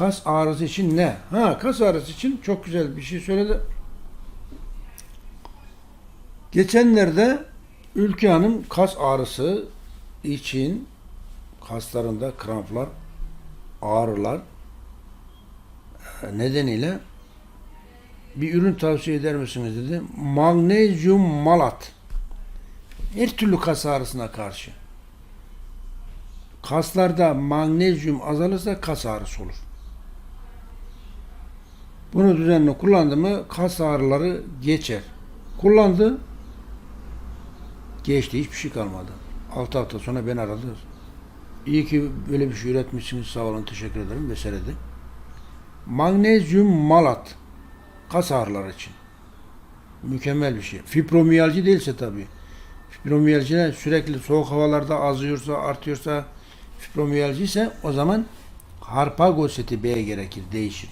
Kas ağrısı için ne? Ha kas ağrısı için çok güzel bir şey söyledi. Geçenlerde Ülke Hanım kas ağrısı için kaslarında kramplar, ağrılar e, nedeniyle bir ürün tavsiye eder misiniz dedi. Magnezyum malat. Her türlü kas ağrısına karşı. Kaslarda magnezyum azalırsa kas ağrısı olur. Bunu düzenli kullandı mı kas ağrıları geçer. Kullandı. Geçti. Hiçbir şey kalmadı. 6 hafta sonra beni aradı. İyi ki böyle bir şey üretmişsiniz. Sağ olun. Teşekkür ederim. Vesaire dedi. Magnezyum malat. Kas ağrıları için. Mükemmel bir şey. Fibromiyalji değilse tabii. Fibromiyalji sürekli soğuk havalarda azıyorsa, artıyorsa fibromiyalji ise o zaman Harpagos seti B gerekir, değişir.